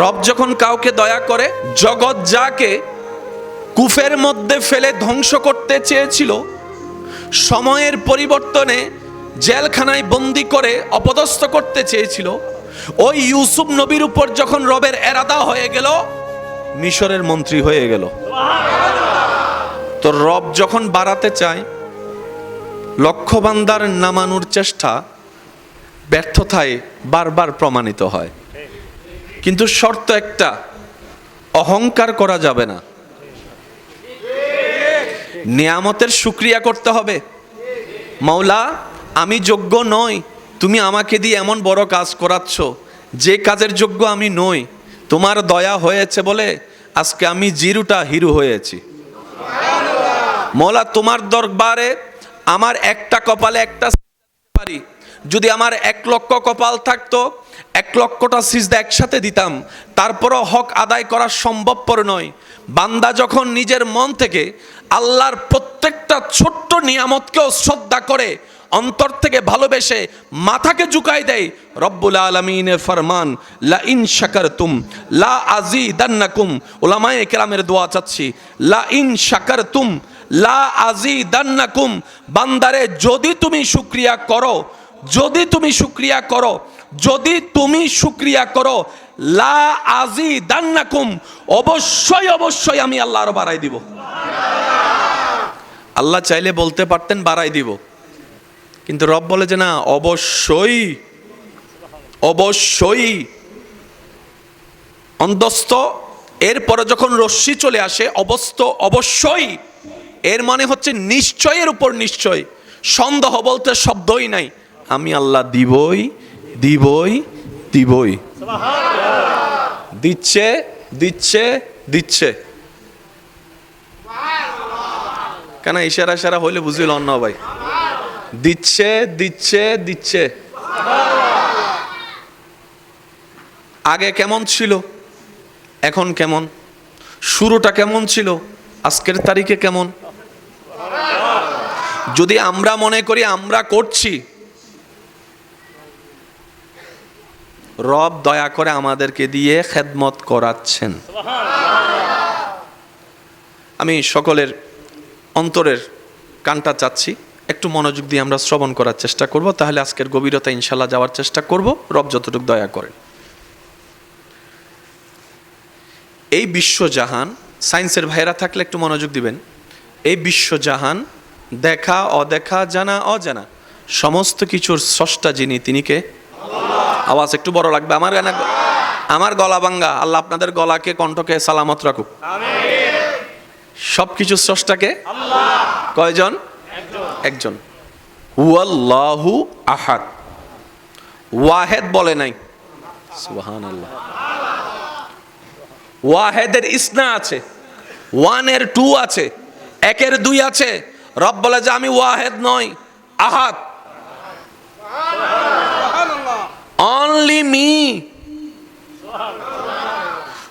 রব যখন কাউকে দয়া করে, জগৎ যাকে কুফের মধ্যে ফেলে ধ্বংস করতে চেয়েছিল, সময়ের পরিবর্তনে জেলখানায় বন্দি করে অপদস্থ করতে চেয়েছিল, ওই ইউসুফ নবীর উপর যখন রবের এরাদা হয়ে গেল, মিশরের মন্ত্রী হয়ে গেল। তো রব যখন বাড়াতে চায়, লক্ষ্যবান্দার নামানোর চেষ্টা ব্যর্থতায় বারবার প্রমাণিত হয়। কিন্তু শর্ত একটা, অহংকার করা যাবে না। নিয়ামতের সুক্রিয়া করতে হবে। মাওলা, আমি যোগ্য নই, তুমি আমাকে দিয়ে এমন বড় কাজ করাচ্ছ, যে কাজের যোগ্য আমি নই। তোমার দয়া হয়েছে বলে আজকে আমি জিরুটা হিরু হয়েছি। মৌলা তোমার দরবারে আমার একটা কপালে একটা পারি যদি আমার এক লক্ষ কপাল থাকতো, এক লক্ষটা সিজদা একসাথে দিতাম, তারপরও হক আদায় করা সম্ভবপর নয়। বান্দা যখন নিজের মন থেকে আল্লাহর প্রত্যেকটা ছোট্ট নিয়ামতকেও শ্রদ্ধা করে, অন্তর থেকে ভালোবেসে মাথাকে ঝুঁকাই দেয়, রব্বুল আলমিনের ফরমান, লা ইন শাকারতুম, লা আজি দান্নাকুম ওলামায়ে কেরামের দোয়া চাচ্ছি, লা ইন শাকারতুম, লা আজি দান্নাকুম বান্দারে, যদি তুমি শুক্রিয়া করো যদি তুমি শুক্রিয়া করো, যদি তুমি শুক্রিয়া করো, লা আজি দান্নাকুম অবশ্যই অবশ্যই আমি আল্লাহ আরও বাড়াই দিব। আল্লাহ চাইলে বলতে পারতেন, বাড়াই দিব। কিন্তু রব বলে যে না, অবশ্যই অবশ্যই। অন্তস্থ, এরপরে যখন রশ্মি চলে আসে, অবস্থ, অবশ্যই। এর মানে হচ্ছে নিশ্চয়ের উপর নিশ্চয়। সন্দেহ বলতে শব্দই নাই। আমি আল্লাহ দিবই দিবই দিবই। দিচ্ছে দিচ্ছে দিচ্ছে। কেন ইশারা ইশারা হইলে বুঝিল অন্য ভাই? দিচ্ছে দিচ্ছে দিচ্ছে। আগে কেমন ছিল? এখন কেমন? শুরুটা কেমন ছিল? আজকের তারিখে কেমন? যদি আমরা মনে করি আমরা করছি রব দয়া করে আমাদেরকে দিয়ে খেদমত করাচ্ছেন। আমি সকলের অন্তরের কানটা চাচ্ছি, একটু মনোযোগ দিয়ে আমরা শ্রবণ করার চেষ্টা করব, তাহলে আজকের গভীরতা ইনশাল্লাহ যাওয়ার চেষ্টা করব, রব যতটুকু দয়া করে এই বিশ্বজাহান, সায়েন্সের ভাইয়েরা থাকলে একটু মনোযোগ দিবেন, এই বিশ্বজাহান দেখা, অদেখা, জানা, অজানা, সমস্ত কিছুর স্রষ্টা যিনি, তিনি কে? আওয়াজ একটু বড় লাগবে। আমার গানা আমার গলা ভাঙ্গা। আল্লাহ আপনাদের গলাকে, কণ্ঠকে সালামত রাখুক। সব কিছু স্রষ্টাকে? কয়জন? একজন। ওয়াল্লাহু আহাদ। ওয়াহেদ বলে নাই। সুবহান আল্লাহ ওয়াহেদের ইসনা আছে। ওয়ানের টু আছে। একের দুই আছে। রব বলে যে আমি ওয়াহেদ নই, আহাদ। অনলি মি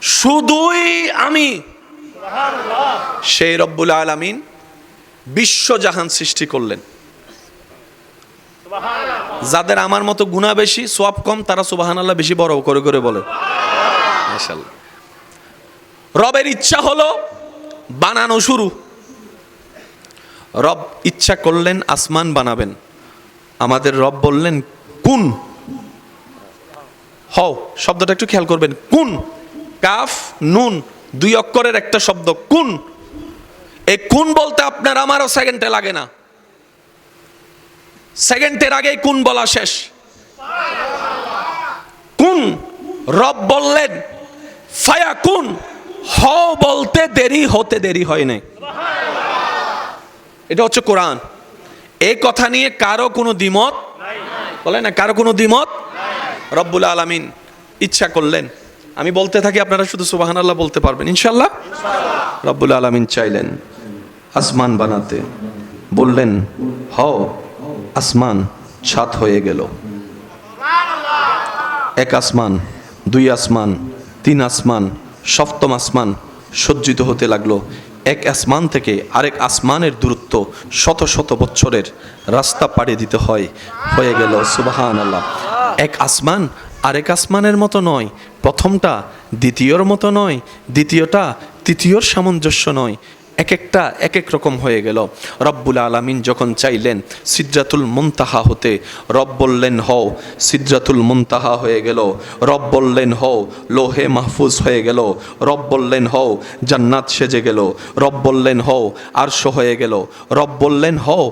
শুধুই আমি। সেই রব্বুল আলামিন বিশ্বজাহান সৃষ্টি করলেন। যাদের আমার মতো গুণা বেশি, সোয়াব কম, তারা সুবাহান আল্লাহ বেশি বড় করে করে বলে। রবের ইচ্ছা হলো বানানো শুরু। রব ইচ্ছা করলেন আসমান বানাবেন। আমাদের রব বললেন, কুন? হও, শব্দটা একটু খেয়াল করবেন। কুন, কাফ, নুন, দুই অক্ষরের একটা শব্দ, কুন। এই কুন বলতে আপনার, আমারও সেকেন্ডে লাগে না। সেকেন্ডের আগেই কুন বলা শেষ। কুন, রব বললেন, ফায়া কুন হ বলতে দেরি, হতে দেরি হয় নাই। এটা হচ্ছে কোরআন। এই কথা নিয়ে কারও কোনো দ্বিমত? বলে না, কারও কোনো দ্বিমত? রব্বুল আলামিন ইচ্ছা করলেন। আমি বলতে থাকি, আপনারা শুধু সুবাহান আল্লাহ বলতে পারবেন ইনশাল্লাহ রব্বুল আলামিন চাইলেন আসমান বানাতে। বললেন, হও, আসমান ছাত হয়ে গেল। এক আসমান, দুই আসমান, তিন আসমান, সপ্তম আসমান সজ্জিত হতে লাগল। এক আসমান থেকে আরেক আসমানের দূরত্ব শত শত বছরের রাস্তা পাড়ি দিতে হয়, হয়ে গেল সুবাহান আল্লাহ এক আসমান আরেক আসমানের মতো নয়। প্রথমটা দ্বিতীয়র মতো নয়, দ্বিতীয়টা তৃতীয়র সামঞ্জস্য নয়। এক একটা এক এক রকম হয়ে গেল। রব্বুল আলামিন যখন চাইলেন সিদ্রাতুল মুনতাহা হতে, রব বললেন, হও সিদ্রাতুল মুনতাহা হয়ে গেল। রব বললেন, হও, লোহে মাহফুজ হয়ে গেল। রব বললেন, হও, জান্নাত সেজে গেল। রব বললেন, হও, আরশ হয়ে গেল। রব বললেন, হও,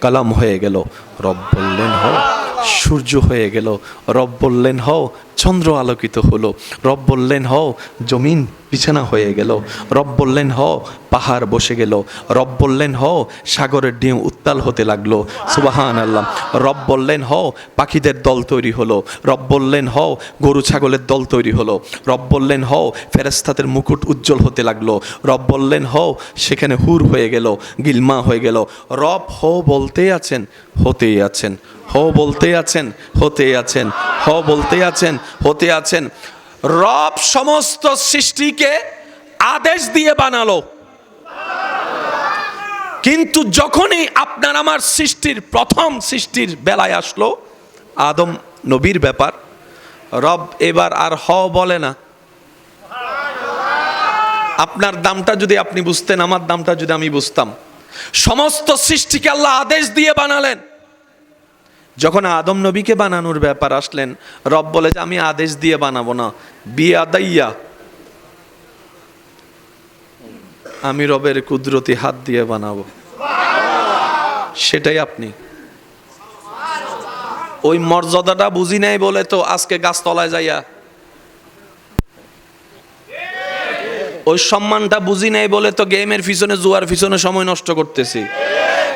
কালাম হয়ে গেল। রব বললেন, হও সূর্য হয়ে গেল। রব বললেন হও চন্দ্র আলোকিত হলো। রব বললেন, হও, জমিন বিছানা হয়ে গেল। রব বললেন, হও, পাহাড় বসে গেল। রব বললেন, হও, সাগরের ডিম উত্তাল হতে লাগল। সুবাহান আল্লাহ রব বললেন, হও, পাখিদের দল তৈরি হলো। রব বললেন, হও, গরু ছাগলের দল তৈরি হলো। রব বললেন, হও ফেরেস্তাদের মুকুট উজ্জ্বল হতে লাগল। রব বললেন, হও, সেখানে হুর হয়ে গেল, গিলমা হয়ে গেল। রব হো বলতেই আছেন, হতেই আছেন। হ বলতে আছেন হতে আছেন। হ বলতে আছেন হতে আছেন। রব সমস্ত সৃষ্টিকে আদেশ দিয়ে বানালো। কিন্তু যখনই আপনার আমার সৃষ্টির প্রথম সৃষ্টির বেলায় আসলো, আদম নবীর ব্যাপার, রব এবার আর হ বলে না। আপনার দামটা যদি আপনি বুঝতেন, আমার দামটা যদি আমি বুঝতাম। সমস্ত সৃষ্টিকে আল্লাহ আদেশ দিয়ে বানালেন। যখন আদম নবীকে বানানোর ব্যাপার আসলেন, রব বলে যে, আমি আদেশ দিয়ে বানাবো না। বিয়ে আদাইয়া আমি রবের কুদরতি হাত দিয়ে বানাবো। সেটাই আপনি। ওই মর্যাদাটা বুঝি নাই বলে তো আজকে গাছতলায় যাইয়া। ওই সম্মানটা বুঝি নাই বলে তো গেমের পিছনে, জুয়ার পিছনে সময় নষ্ট করতেছি।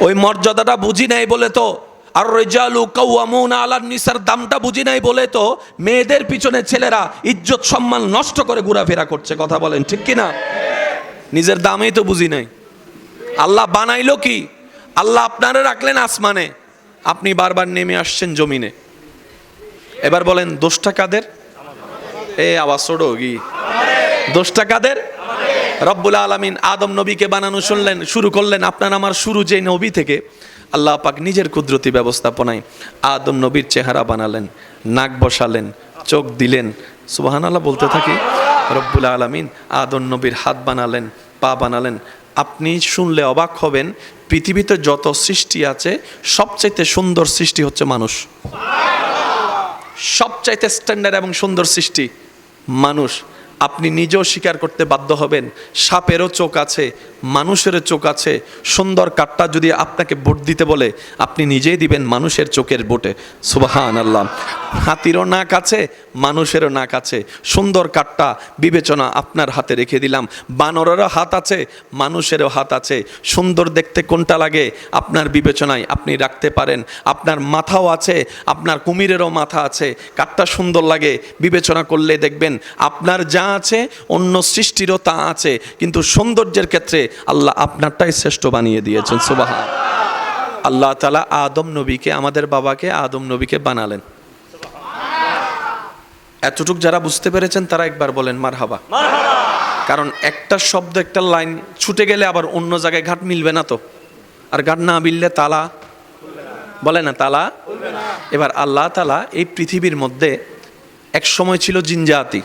ওই মর্যাদাটা বুঝি নাই বলে তো আর রেজালু কাউয়ামুনা আলার নিসার, দামটা বুঝি নাই বলে তো মেয়েদের পিছনে ছেলেরা ইজ্জত সম্মান নষ্ট করে ঘোরাফেরা করছে, কথা বলেন, ঠিক কি না নিজের দামেই তো বুঝি নাই। আল্লাহ বানাইলো কি? আল্লাহ আপনারা রাখলেন আসমানে। আপনি বারবার নেমে আসছেন জমিনে। এবার বলেন, দোষটা কাদের? এ, আওয়াজ ছোড়ো কি? দোষটা কাদের? রব্বুল আলমিন আদম নবীকে বানানো শুনলেন, শুরু করলেন, আপনার আমার শুরু যে নবী থেকে। আল্লাহ পাক নিজের কুদরতি ব্যবস্থাপনায় আদম নবীর চেহারা বানালেন, নাক বসালেন, চোখ দিলেন। সুবাহান আল্লাহ বলতে থাকি, রব্বুল আলমিন আদম নবীর হাত বানালেন, পা বানালেন। আপনি শুনলে অবাক হবেন, পৃথিবীতে যত সৃষ্টি আছে, সবচাইতে সুন্দর সৃষ্টি হচ্ছে মানুষ। সবচাইতে স্ট্যান্ডার্ড এবং সুন্দর সৃষ্টি মানুষ। আপনি নিজেও স্বীকার করতে বাধ্য হবেন, সাপেরও চোখ আছে মানুষেরও চোখ আছে, সুন্দর কাঠটা যদি আপনাকে ভোট দিতে বলে, আপনি নিজেই দিবেন মানুষের চোখের বোটে সুবাহান আল্লাহ হাতিরও নাক আছে, মানুষেরও নাক আছে। সুন্দর কাঠটা বিবেচনা আপনার হাতে রেখে দিলাম। বানরেরও হাত আছে, মানুষেরও হাত আছে। সুন্দর দেখতে কোনটা লাগে, আপনার বিবেচনায় আপনি রাখতে পারেন। আপনার মাথাও আছে, আপনার কুমিরেরও মাথা আছে। কাঠটা সুন্দর লাগে, বিবেচনা করলে দেখবেন আপনার যা আছে, অন্য সৃষ্টিরও তা আছে। কিন্তু সৌন্দর্যের ক্ষেত্রে আল্লাহ আপনারটাই শ্রেষ্ঠ বানিয়ে দিয়েছেন সুবাহ আল্লাহ তালা আদম নবীকে, আমাদের বাবাকে আদম নবীকে বানালেন। এতটুক যারা বুঝতে পেরেছেন, তারা একবার বলেন মার হাবা কারণ একটা শব্দ, একটা লাইন ছুটে গেলে আবার অন্য জায়গায় ঘাট মিলবে না তো। আর ঘাট না মিললে তালা বলে না, তালা? এবার আল্লাহ তালা এই পৃথিবীর মধ্যে এক সময় ছিল জিনজাতি।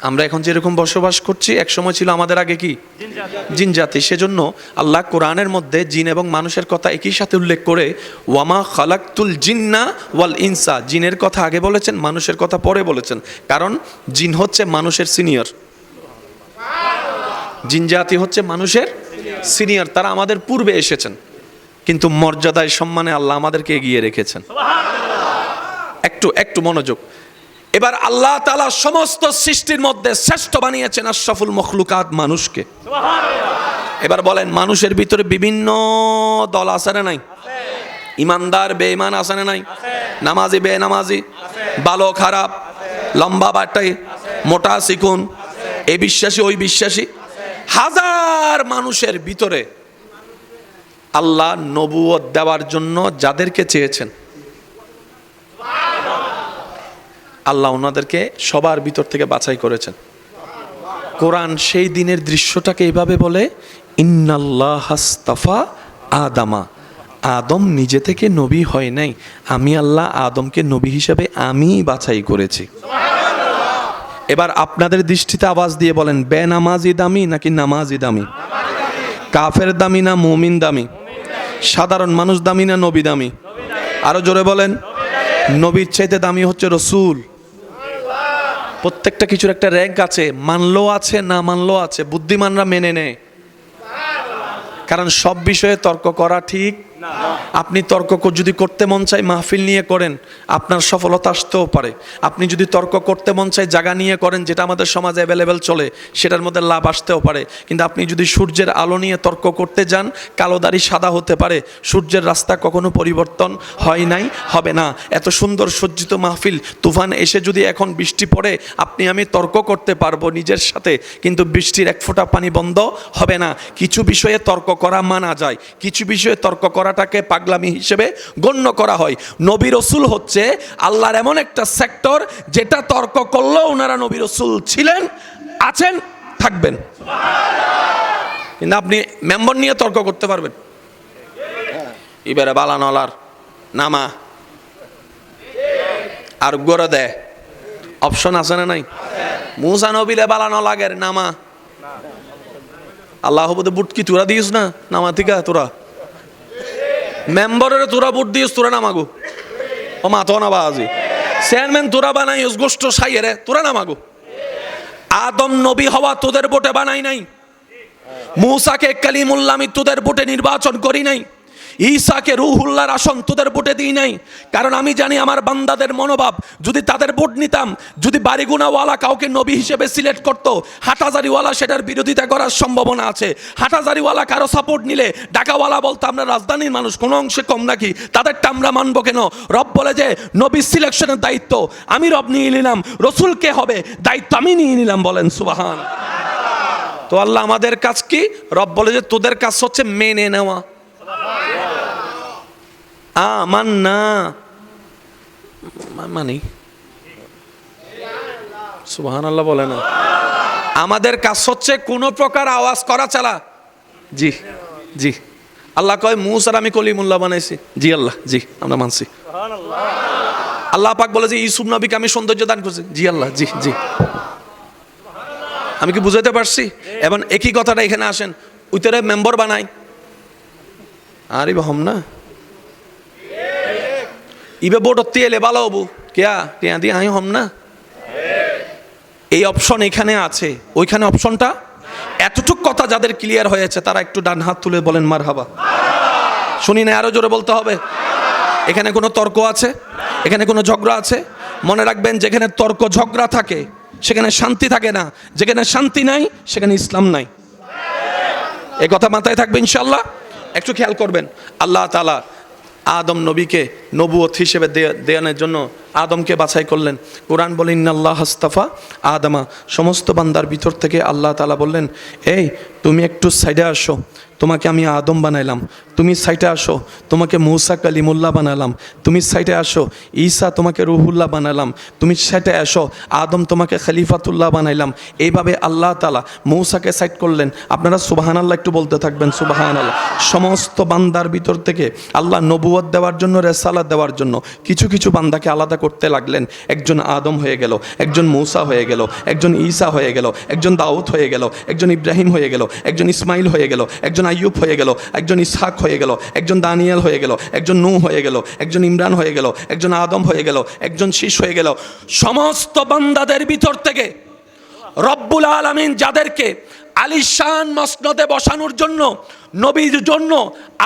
আমরা এখন যেরকম বসবাস করছি, এক সময় ছিল আমাদের আগে কি? জিন জাতি। সেজন্য আল্লাহ কোরআনের মধ্যে জিন এবং মানুষের কথা একই সাথে উল্লেখ করে, ওয়ামা খালাক্তুল জিন্না ওয়াল ইনসা। জিনের কথা আগে বলেছেন, মানুষের কথা পরে বলেছেন। কারণ জিন হচ্ছে মানুষের সিনিয়র। জিন জাতি হচ্ছে মানুষের সিনিয়র। তারা আমাদের পূর্বে এসেছেন। কিন্তু মর্যাদায় সম্মানে আল্লাহ আমাদেরকে এগিয়ে রেখেছেন। একটু একটু মনোযোগ। এবার আল্লাহ তালা সমস্ত সৃষ্টির মধ্যে শ্রেষ্ঠ বানিয়েছেন আশরাফুল মখলুকাত মানুষকে। এবার বলেন মানুষের ভিতরে বিভিন্ন দল আছে না নাই? ইমানদার বেঈমান আছে না নাই? নামাজি বে নামাজি ভালো খারাপ লম্বা বাটাই মোটা চিকুন এই বিশ্বাসী ওই বিশ্বাসী। হাজার মানুষের ভিতরে আল্লাহ নবুয়ত দেওয়ার জন্য যাদেরকে চেয়েছেন আল্লাহ ওনাদেরকে সবার ভিতর থেকে বাছাই করেছেন। কোরআন সেই দিনের দৃশ্যটাকে এইভাবে বলে, ইন্নাল্লাহ আদামা। আদম নিজে থেকে নবী হয় নাই। আমি আল্লাহ আদমকে নবী হিসাবে আমি বাছাই করেছি। এবার আপনাদের দৃষ্টিতে আওয়াজ দিয়ে বলেন, বে নামাজি দামি নাকি নামাজি দামি? কাফের দামি না মুমিন দামি? সাধারণ মানুষ দামি না নবী দামি? আরও জোরে বলেন, নবীর চাইতে দামি হচ্ছে রসুল। প্রত্যেকটা কিছুর একটা র্যাঙ্ক আছে। মানলো আছে, না মানলো আছে। বুদ্ধিমানরা মেনে নেয়। কারণ সব বিষয়ে তর্ক করা ঠিক আপনি তর্ক যদি করতে মন চাই মাহফিল নিয়ে করেন, আপনার সফলতা আসতেও পারে। আপনি যদি তর্ক করতে মন চাই জায়গা নিয়ে করেন, যেটা আমাদের সমাজে অ্যাভেলেবেল চলে, সেটার মধ্যে লাভ আসতেও পারে। কিন্তু আপনি যদি সূর্যের আলো নিয়ে তর্ক করতে যান, কালো দাড়ি সাদা হতে পারে। সূর্যের রাস্তা কখনো পরিবর্তন হয় নাই, হবে না। এত সুন্দর সজ্জিত মাহফিল, তুফান এসে যদি এখন বৃষ্টি পড়ে, আপনি, আমি তর্ক করতে পারব নিজের সাথে, কিন্তু বৃষ্টির এক ফোঁটা পানি বন্ধ হবে না। কিছু বিষয়ে তর্ক করা মানা যায়, কিছু বিষয়ে তর্ক করাটাকে পাগলামি হিসেবে গণ্য করা হয়। নবী রসুল হচ্ছে আল্লাহর এমন একটা সেক্টর যেটা তর্ক করলেও ওনারা নবী রসুল ছিলেন, আছেন, থাকবেন। কিন্তু আপনি মেম্বার নিয়ে তর্ক করতে পারবেন। এবারে বালানলার নামা। আর গড়ে দেয় অপশন আছে না নাই? মুসা নবিলে বালানো লাগের নামা। আল্লাহ বুটকি বুট তোরা দিস না, নামা থেকে তোরা। মেম্বারের তোরা বুট দিস তোরা নামাগো। ও মা তো না বাজি চেয়ারম্যান তোরা বানাই গোষ্ঠ সাইয়েরে তোরা নামাগো। আদম নবী হওয়া তোদের বোটে বানাই নাই। মূসাকে কালিমুল্লাহ আমি তোদের বোটে নির্বাচন করি নাই। ঈসাকে রুহুল্লার আসন তোদের বোটে দিই নাই। কারণ আমি জানি আমার বান্দাদের মনোভাব, যদি তাদের ভোট নিতাম, যদি বাড়িগুনাওয়ালা কাউকে নবী হিসেবে সিলেক্ট করতো হাটাজারিওয়ালা সেটার বিরোধিতা করার সম্ভাবনা আছে। হাটাজারিওয়ালা কারও সাপোর্ট নিলে ডাকাওয়ালা বলতো আমরা রাজধানীর মানুষ, কোনো অংশে কম নাকি? তাদেরটা আমরা মানবো কেন? রব বলে যে নবী সিলেকশনের দায়িত্ব আমি রব নিয়ে নিলাম রসুলকে হবে? দায়িত্ব আমি নিয়ে নিলাম বলেন, সুবাহান। তো আল্লাহ আমাদের কাজ কি? রব বলে যে, তোদের কাজ হচ্ছে মেনে নেওয়া। আমান না মানি। সুবাহান আল্লাহ বলে না। আমাদের কাজ হচ্ছে কোন প্রকার আওয়াজ করা চালা জি জি। আল্লাহ কয় মুসার আমি কলিমুল্লাহ বানাইছি। জি আল্লাহ জি আমরা মানছি। আল্লাহ পাক বলে যে ইসুফ নবীকে আমি সৌন্দর্য দান করছি। জি আল্লাহ জি জি। আমি কি বুঝাতে পারছি? এবং একই কথাটা এখানে আসেন। উইতরে মেম্বার বানাই। আরে হম না। ইবে বোট তেলে ভালো হবু। কেয়া? টিয়া দিয়ে আই হম না? এই অপশন এখানে আছে। ওইখানে অপশনটা এতটুক কথা যাদের ক্লিয়ার হয়েছে, তারা একটু ডান হাত তুলে বলেন মার হাবা শুনি না আরও জোরে বলতে হবে? এখানে কোনো তর্ক আছে? এখানে কোনো ঝগড়া আছে? মনে রাখবেন, যেখানে তর্ক ঝগড়া থাকে, সেখানে শান্তি থাকে না। যেখানে শান্তি নাই, সেখানে ইসলাম নাই। এই কথা মাথায় থাকবে ইনশাল্লাহ একটু খেয়াল করবেন। আল্লাহ তালা আদম নবীকে নবুয়ত হিসেবে দেয়ানোর জন্য আদমকে বাছাই করলেন। কোরআন বলে, ইন্নাল্লাহ হাস্তাফা আদমা। সমস্ত বান্দার ভিতর থেকে আল্লাহ তালা বললেন, এই, তুমি একটু সাইডে আসো। তোমাকে আমি আদম বানাইলাম। তুমি সাইটে আসো। তোমাকে মৌসা কালিমুল্লাহ বানালাম। তুমি সাইটে আসো। ঈসা তোমাকে রুহুল্লাহ বানালাম। তুমি সাইটে আসো। আদম তোমাকে খলিফাতুল্লাহ বানাইলাম। এইভাবে আল্লাহ তালা মৌসাকে সাইড করলেন। আপনারা সুবাহান আল্লাহ একটু বলতে থাকবেন সুবাহান আল্লাহ সমস্ত বান্দার ভিতর থেকে আল্লাহ নবুয়ত দেওয়ার জন্য রেসালাত দেওয়ার জন্য কিছু কিছু বান্দাকে আলাদা করতে লাগলেন একজন আদম হয়ে গেল একজন মৌসা হয়ে গেল একজন ঈসা হয়ে গেল একজন দাউদ হয়ে গেল একজন ইব্রাহিম হয়ে গেল একজন ইসমাইল হয়ে গেল একজন আইয়ুব হয়ে গেল একজন ইসহাক হয়ে গেল একজন দানিয়াল হয়ে গেল একজন নূ হয়ে গেল একজন ইমরান হয়ে গেল একজন আদম হয়ে গেল একজন শীষ হয়ে গেল সমস্ত বান্দাদের ভিতর থেকে রব্বুল আলমিন যাদেরকে আলিশান মসনদে বসানোর জন্য, নবীর জন্য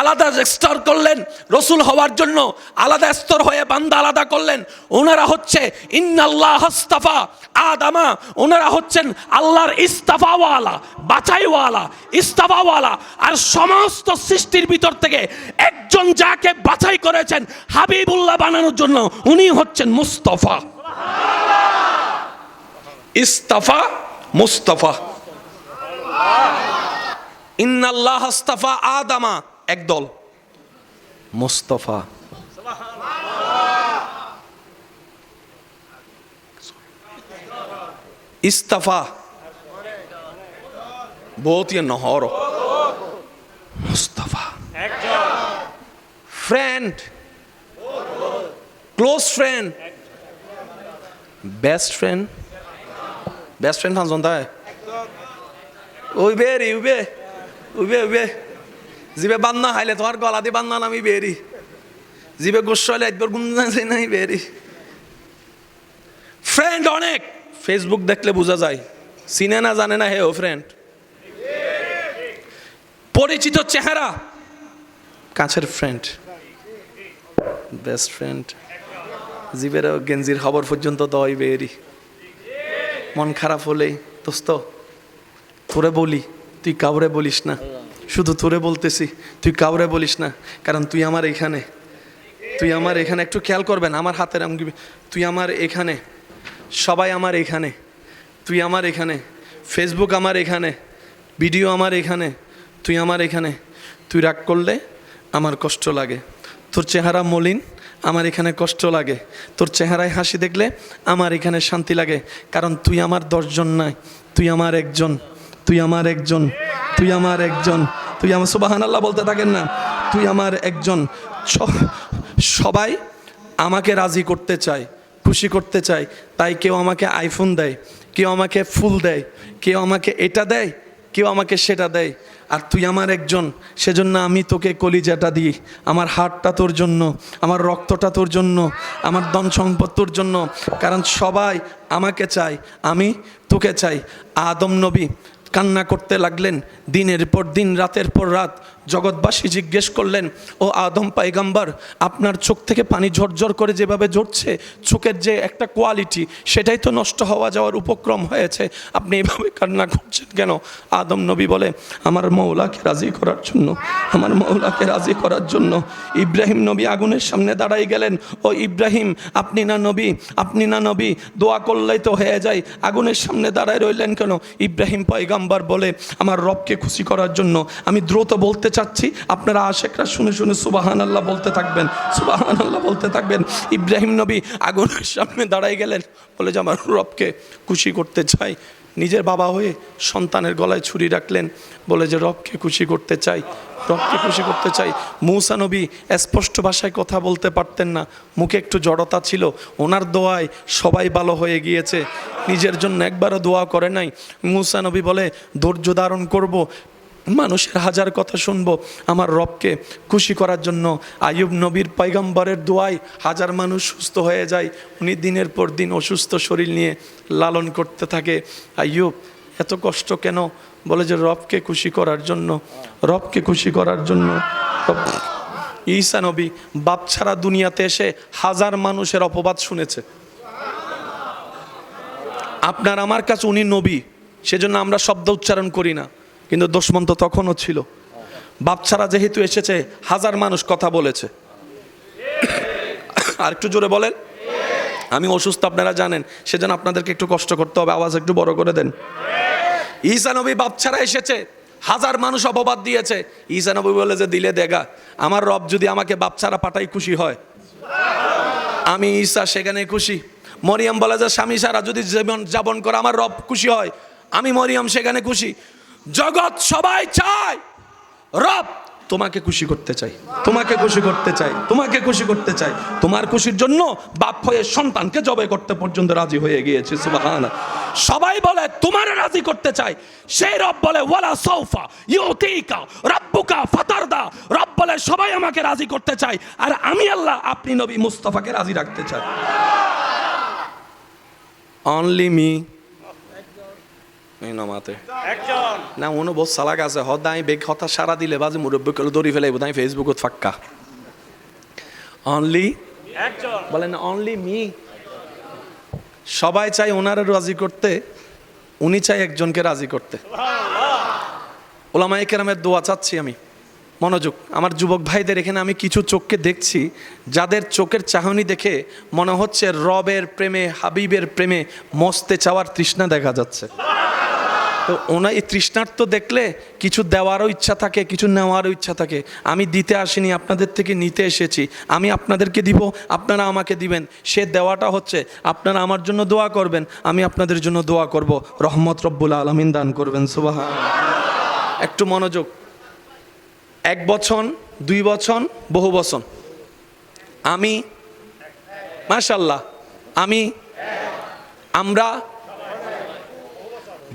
আলাদা স্তর করলেন, রসুল হওয়ার জন্য আলাদা স্তর হয়ে বান্দা আলাদা করলেন। ওনারা হচ্ছে ইন্নাল্লাহ হস্তাফা আদামা, ওনারা হচ্ছেন আল্লাহর ইস্তাফাওয়ালা, বাছাইওয়ালা, ইস্তাফাওয়ালা। আর সমস্ত সৃষ্টির ভিতর থেকে একজন যাকে বাছাই করেছেন হাবিবুল্লাহ বানানোর জন্য উনি হচ্ছেন মুস্তফা। ইস্তাফা, মুস্তফা। ইন্নাল্লাহ আস্তাফা আদামা একদল। মুস্তফা। ইস্তফা। বহুত ইয়ে নহর। Mustafa. Friend. Close friend. Best friend. Best friend হান জন্তায় ওই বেরি উবে। উবে উবে। জিবে বান্না হাইলে তোমার গলা দিয়ে বান্না নামি বেরি। জিবে গোস্ব হলে একবার গুণ নাই বেরি। ফ্রেন্ড অনেক। ফেসবুক দেখলে বোঝা যায়। চিনে না, জানে না হে ও ফ্রেন্ড পরিচিত চেহারা। কাছের ফ্রেন্ড বেস্ট ফ্রেন্ড জীবের গেঞ্জির খবর পর্যন্ত দই বেরি। মন খারাপ হলেই, দোস্ত। তোরে বলি, তুই কাউরে বলিস না। শুধু তোরে বলতেছি, তুই কাউরে বলিস না, কারণ তুই আমার এখানে। তুই আমার এখানে, একটু খেয়াল করবেন, আমার হাতের আঙ্গুলি, তুই আমার এখানে, সবাই আমার এখানে, তুই আমার এখানে ফেসবুক আমার এখানে ভিডিও আমার এখানে, তুই আমার এখানে। তুই রাগ করলে আমার কষ্ট লাগে। তোর চেহারা মলিন, আমার এখানে কষ্ট লাগে। তোর চেহারায় হাসি দেখলে আমার এখানে শান্তি লাগে, কারণ তুই আমার দশজন নয়, তুই আমার একজন। তুই আমার একজন, তুই আমার একজন, তুই আমার সুবাহান আল্লাহ বলতে থাকেন না, তুই আমার একজন। সবাই আমাকে রাজি করতে চায়, খুশি করতে চায়, তাই কেউ আমাকে আইফোন দেয়, কেউ আমাকে ফুল দেয়, কেউ আমাকে এটা দেয়, কেউ আমাকে সেটা দেয়। আর তুই আমার একজন, সেজন্য আমি তোকে কলিজাটা দিই, আমার হাড়টা তোর জন্য, আমার রক্তটা তোর জন্য, আমার ধন সম্পদ তোর জন্য। কারণ সবাই আমাকে চায়, আমি তোকে চাই। আদম নবী কান্না করতে লাগলেন। দিনের পর দিন, রাতের পর রাত জগৎবাসী জিজ্ঞেস করলেন, ও আদম পাইগাম্বার, আপনার চোখ থেকে পানি ঝরঝর করে যেভাবে ঝরছে, চোখের যে একটা কোয়ালিটি সেটাই তো নষ্ট হওয়া যাওয়ার উপক্রম হয়েছে। আপনি এভাবে কান্না করছেন কেন? আদম নবী বলে, আমার মৌলাকে রাজি করার জন্য, আমার মৌলাকে রাজি করার জন্য। ইব্রাহিম নবী আগুনের সামনে দাঁড়াই গেলেন, ও ইব্রাহিম, আপনি না নবী, আপনি না নবী, দোয়া করলেই তো হয়ে যায়, আগুনের সামনে দাঁড়ায় রইলেন কেন? ইব্রাহিম পয়গাম্বার বলে আমার রবকে খুশি করার জন্য আমি দ্রুত বলতে চাচ্ছি, আপনারা আশেকরা শুনে শুনে সুবাহান আল্লাহ বলতে থাকবেন সুবাহান আল্লাহ বলতে থাকবেন। ইব্রাহিম নবী আগুনের সামনে দাঁড়াই গেলেন, বলে যে আমার রবকে খুশি করতে চাই। নিজের বাবা হয়ে সন্তানের গলায় ছুরি রাখলেন, বলে যে, রবকে খুশি করতে চাই, রবকে খুশি করতে চাই। মৌসানবী স্পষ্ট ভাষায় কথা বলতে পারতেন না, মুখে একটু জড়তা ছিল, ওনার দোয়ায় সবাই ভালো হয়ে গিয়েছে, নিজের জন্য একবারও দোয়া করে নাই। মৌসানবী বলে, ধৈর্য ধারণ করব মানুষের হাজার কথা শুনব, আমার রবকে খুশি করার জন্য। আয়ুব নবীর পয়গম্বরের দোয়ায় হাজার মানুষ সুস্থ হয়ে যায়। উনি দিনের পর দিন অসুস্থ শরীর নিয়ে লালন করতে থাকে। আয়ুব এত কষ্ট কেন? বলে যে রবকে খুশি করার জন্য, রবকে খুশি করার জন্য। ঈসা নবী, বাপ ছাড়া দুনিয়াতে এসে হাজার মানুষের অপবাদ শুনেছে। আপনার, আমার কাছে উনি নবী, সেজন্য আমরা শব্দ উচ্চারণ করি না। কিন্তু দুশ্মন তো তখনও ছিল। বাপ ছাড়া যেহেতু এসেছে, হাজার মানুষ কথা বলেছে। আর একটু জোরে বলেন। আমি অসুস্থ, আপনারা জানেন, সেজন্য আপনাদেরকে একটু কষ্ট করতে হবে, আওয়াজ একটু বড় করে দেন। ঈসা নবী বাপ ছাড়া এসেছে, হাজার মানুষ অপবাদ দিয়েছে। ঈসা নবী বলে যে, দিলে দেগা, আমার রব যদি আমাকে বাপ ছাড়া পাঠাই খুশি হয়। আমি ঈসা সেখানে খুশি। মরিয়ম বলে যে, স্বামী সারা যদি জীবন যাপন করে, আমার রব খুশি হয়। আমি মরিয়ম সেখানে খুশি। জগৎ সবাই চায়। রব, তোমাকে খুশি করতে চাই। তোমাকে খুশি করতে চাই। তোমাকে খুশি করতে চাই। তোমার খুশির জন্য বাপ হয়ে সন্তানকে জবে করতে পর্যন্ত রাজি হয়ে গিয়েছে সুবাহান সবাই বলে, তোমার রাজি করতে চাই। সেই রব বলে, ওয়ালা সৌফা ইউতিকা রব্বুকা ফাতারদা। রব বলে, সবাই আমাকে রাজি করতে চাই আর আমি আল্লাহ, আপনি নবী মুস্তাফাকে রাজি রাখতে চাই। অনলি মি নমাতে না মনে বহুত সালাক আছে। হদ আমি বেগ হতা সারা দিলে বাজে মুরব্বী করে দৌড়ি ফেলাইব তাই ফেসবুকত ফাক্কা। অনলি বলেন অনলি মি সবাই চাই ওনারে রাজি করতে উনি চাই একজনকে রাজি করতে। ওলামাই কেরামের দোয়া চাচ্ছি আমি। মনোযোগ। আমার যুবক ভাইদের এখানে আমি কিছু চোখকে দেখছি যাদের চোখের চাহনি দেখে মনে হচ্ছে রবের প্রেমে হাবিবের প্রেমে মস্তে চাওয়ার তৃষ্ণা দেখা যাচ্ছে। তো ওনার এই তৃষ্ণার্ত দেখলে কিছু দেওয়ারও ইচ্ছা থাকে, কিছু নেওয়ারও ইচ্ছা থাকে। আমি দিতে আসিনি, আপনাদের থেকে নিতে এসেছি। আমি আপনাদেরকে দিব, আপনারা আমাকে দিবেন। সে দেওয়াটা হচ্ছে, আপনারা আমার জন্য দোয়া করবেন, আমি আপনাদের জন্য দোয়া করব। রহমত রব্বুল আলমিন দান করবেন সুবাহ একটু মনোযোগ। এক বছর দুই বছর বহু বছর আমি মাশাল্লাহ আমি, আমরা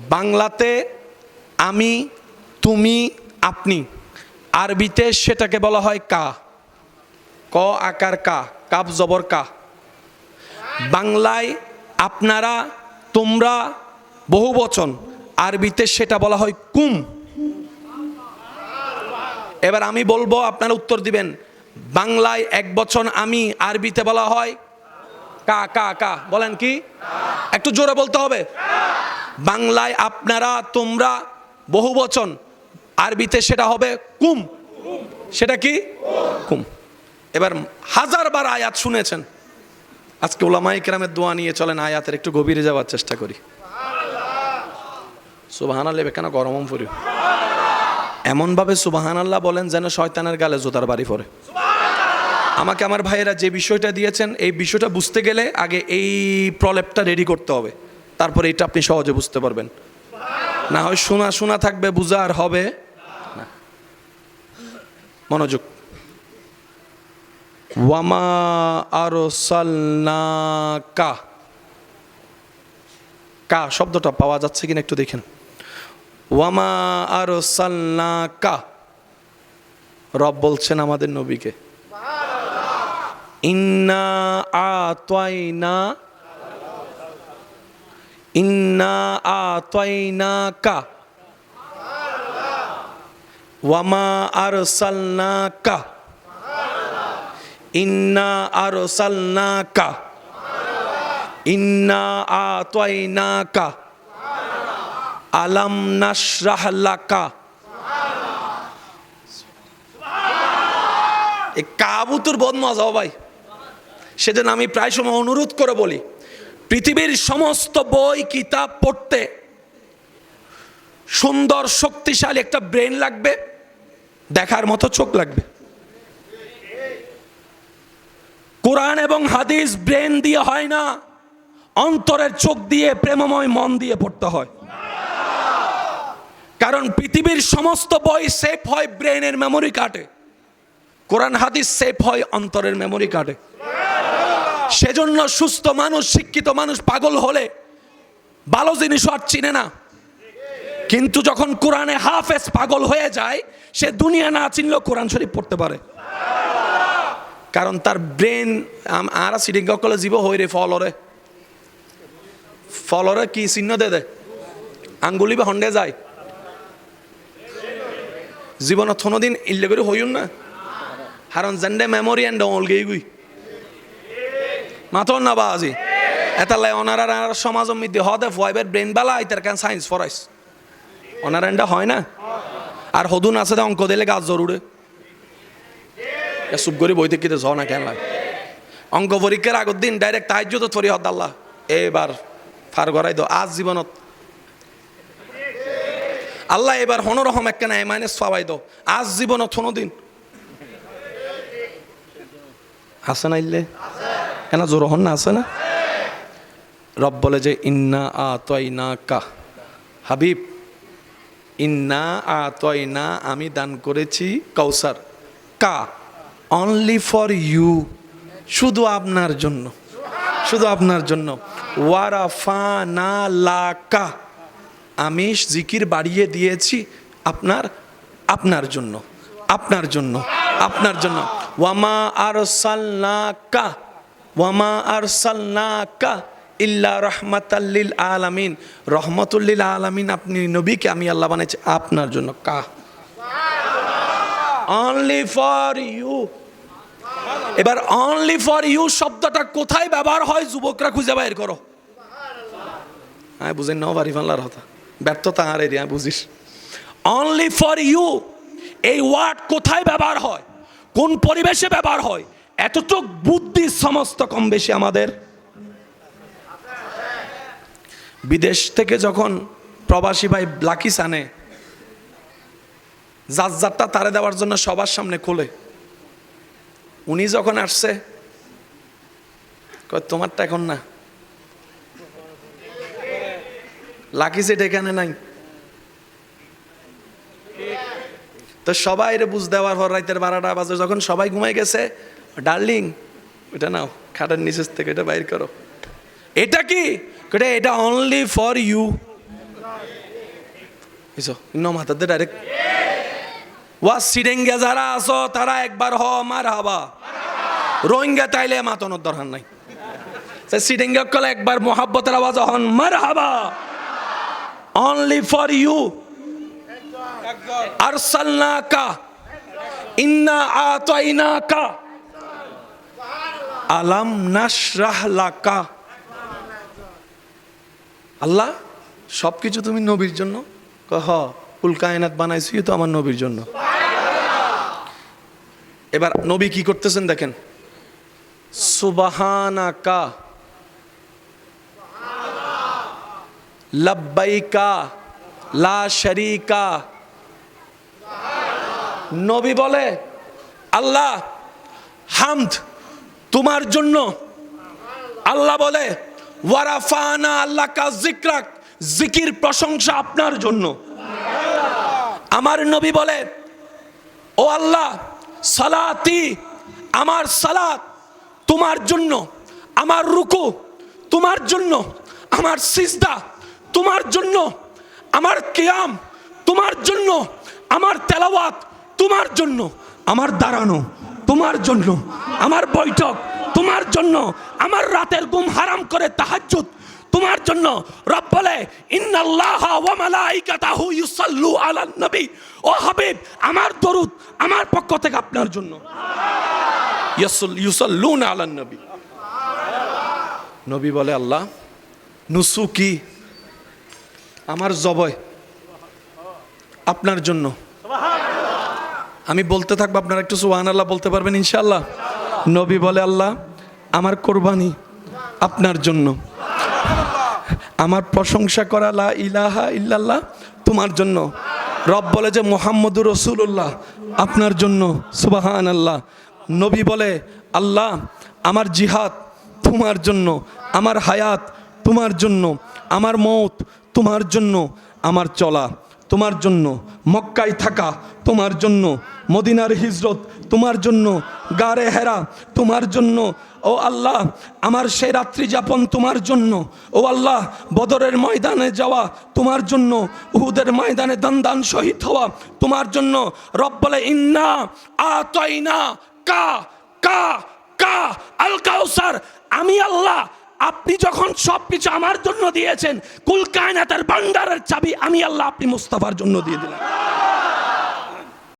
বাংলাতে আমি, তুমি, আপনি। আরবিতে সেটাকে বলা হয় কা। ক আকার কা, কাপ জবর কা। বাংলায় আপনারা, তোমরা, বহু বচন। আরবিতে সেটা বলা হয় কুম। এবার আমি বলব, আপনারা উত্তর দিবেন। বাংলায় এক বচন আমি, আরবিতে বলা হয় কা কা কা। বলেন কি? একটু জোরে বলতে হবে? বাংলায় আপনারা, তোমরা বহু বচন। আরবিতে সেটা হবে কুম। সেটা কি? কুম। এবার হাজারবার আয়াত শুনেছেন। আজকে ওলামাই কেরামের দোয়া নিয়ে চলেন, আয়াতের একটু গভীরে যাওয়ার চেষ্টা করি। সুবাহান আল্লাহ কেন গরম ফুরি এমনভাবে সুবাহান আল্লাহ বলেন যেন শয়তানের গালে জোতার বাড়ি পড়ে। আমাকে আমার ভাইয়েরা যে বিষয়টা দিয়েছেন, এই বিষয়টা বুঝতে গেলে আগে এই প্রলেপটা রেডি করতে হবে। তারপরে এটা আপনি সহজে বুঝতে পারবেন। না হয় শোনা শোনা থাকবে বুঝা আর হবে মনোযোগ। ওয়ামা আরও কা শব্দটা পাওয়া যাচ্ছে কিনা একটু দেখেন। ওয়ামা আরও কা রব বলছেন আমাদের নবীকে। ইন্না আতয়না ইন্না আতয়না কা ওয়ামা আরসালনাকা ইন্না আরসালনাকা ইন্না আতয়নাকা আলাম নাশরাহ লাকা কাবুতুর বদ মজা ও ভাই। সেজন্য আমি প্রায় সময় অনুরোধ করে বলি পৃথিবীর সমস্ত বই, কিতাব পড়তে সুন্দর, শক্তিশালী একটা ব্রেন লাগবে, দেখার মতো চোখ লাগবে। কোরআন এবং হাদিস ব্রেন দিয়ে হয় না, অন্তরের চোখ দিয়ে, প্রেমময় মন দিয়ে পড়তে হয়। কারণ পৃথিবীর সমস্ত বই সেফ হয় ব্রেনের মেমোরি কার্ডে। কোরআন, হাদিস সেফ হয় অন্তরের মেমোরি কার্ডে। সেজন্য সুস্থ মানুষ, শিক্ষিত মানুষ, পাগল হলে ভালো জিনিস আর চিনে না। কিন্তু যখন কোরআনে হাফেজ পাগল হয়ে যায়, সে দুনিয়া না চিনলেও কোরআন শরীফ পড়তে পারে। কারণ তার ব্রেন আর সিডিং কলে জীব হই রে ফলরে। ফলরে কি চিহ্ন দে দে? আঙ্গুলি বা হন্ডে যায়। জীবনত কোনোদিন ইল্লে করে হইন না। কারণ জেন্ডে মেমোরি এন্ড অলগেই গুই। মাথর না বাজি। এটা লাই ওনারা আর সমাজ মধ্যে হদে ফয়েবের ব্রেন বালা ইতার কেন সায়েন্স ফরাইস ওনার এন্ডা হয় না? আর হদুন আছে অঙ্ক দিলে গাছ জরুরে চুপ করে বই থেকে ঝ না কেন লাগে। অঙ্ক পরীক্ষার আগের দিন ডাইরেক্ট তাহাজ্য তো থরি হদ আল্লাহ। এবার ফার গড়াই দো আজ জীবনত। আল্লাহ এবার হনরহম একখানা এ মাইনাস পাওয়াই দো আজ জীবনত হনো দিন আছে না কেন জোর হন না, আছে না? রব বলে যে, ইন্না আ তয় না কা হাবিব, ইন্না আ তয় না আমি দান করেছি কৌসার কা? অনলি ফর ইউ শুধু আপনার জন্য। শুধু আপনার জন্য। ওয়ারাফা না লা কা আমি জিকির বাড়িয়ে দিয়েছি আপনার আপনার জন্য। আপনার জন্য। আপনার জন্য। ওয়ামা আর কা ওয়ামা আর কা ইল্লা রহমাতাল্লিল আলামিন। রহমতুল্লিল আলামিন, আপনি নবীকে আমি আল্লাহ বানাইছি আপনার জন্য কা অনলি ফর ইউ এবার অনলি ফর ইউ শব্দটা কোথায় ব্যবহার হয়, যুবকরা খুঁজে বাইর করো। হ্যাঁ বুঝেন নাও বাড়ি ফানলার কথা ব্যর্থতা আর এরিয়া, বুঝিস। অনলি ফর ইউ এই ওয়ার্ড কোথায় ব্যবহার হয়? কোন পরিবেশে ব্যবহার হয়? এতটুক বুদ্ধি সমস্ত কম বেশি আমাদের। বিদেশ থেকে যখন প্রবাসী ভাই ব্লাকিস আনে যার যারটা তারে দেওয়ার জন্য সবার সামনে খোলে উনি যখন আসছে তোমারটা এখন না। লাকি সেট এখানে নাই। তো সবাই বুঝ দেওয়ার পর রাইতের বারোটা বাজে, যখন সবাই ঘুমাই গেছে ডার্লিং এটা নাও, খাটের নিচের থেকে এটা বাইর করো। এটা কি? এটা এটা অনলি ফর ইউ এসো মাথাতে ডাইরেক্ট ওয়া সিডেঙ্গে যারা আছো, তারা একবার হ, মার হাবা। রোহিঙ্গা তাইলে মাতনের দরকার নাই। সিডেঙ্গে কলে একবার মোহাব্বতের আওয়াজ হন, মার হাবা। অনলি ফর ইউ আরসালনাকা। ইন্না আতাইনাকা। আলাম লাকা। আল্লাহ সব কিছু তুমি নবীর জন্য? হ, কুল কায়নাত বানাইছি তো আমার নবীর জন্য। এবার নবী কি করতেছেন দেখেন। সুবাহানাকা। লাব্বাইকা। লা শরীকা। নবী বলে, আল্লাহ, হামদ। তোমার জন্য আল্লাহ বলে, ওয়ারাফানা আল্লাহ জিক্রাক জিকির প্রশংসা আপনার জন্য। আমার নবী বলে, ও আল্লাহ, সালাতি আমার সালাত তোমার জন্য, আমার রুকু তোমার জন্য, আমার সিজদা তোমার জন্য, আমার কিয়াম তোমার জন্য, আমার তেলাওয়াত তোমার জন্য, আমার দাঁড়ানো। তোমার জন্য, আমার বৈঠক, তোমার জন্য, আমার রাতের ঘুম হারাম করে তাহাজ্জুদ, তোমার জন্য, রব বলে, ইন্নাল্লাহ ওয়া মালাইকাতাহু ইউসাল্লু আলান নবী। ও হাবিব, আমার দরুদ আমার পক্ষ থেকে আপনার জন্য। ইউসাল্লুনা আলান নবী। নবী বলে, আল্লাহ, নুসুকি আমার জবয় আপনার জন্য। আমি বলতে থাকব, আপনারা একটু সুহান আল্লাহ বলতে পারবেন ইনশাল্লাহ নবী বলে, আল্লাহ, আমার কোরবানি আপনার জন্য। আমার প্রশংসা করা লা ইলাহা ইল্লাল্লাহ তোমার জন্য। রব বলে যে, মোহাম্মদুর রসুল্লাহ আপনার জন্য সুবাহান আল্লাহ নবী বলে, আল্লাহ, আমার জিহাদ তোমার জন্য, আমার হায়াত তোমার জন্য, আমার মত তোমার জন্য, আমার চলা। তোমার জন্য, মক্কায় থাকা তোমার জন্য, মদিনার হিজরত তোমার জন্য, গারে হেরা তোমার জন্য। ও আল্লাহ, আমার সেই রাত্রি যাপন তোমার জন্য। ও আল্লাহ, বদরের ময়দানে যাওয়া তোমার জন্য। উহুদের ময়দানে দান শহীদ হওয়া তোমার জন্য। রব বলে, ইন্না আতাইনা কা কা কা, আল কাউসার। আমি আল্লাহ আপনি যখন সব কিছু আমার জন্য দিয়েছেন কুল কায়নাতের ভান্ডারের চাবি আমি আল্লাহ আপনি মুস্তাফার জন্য দিয়ে দিলেন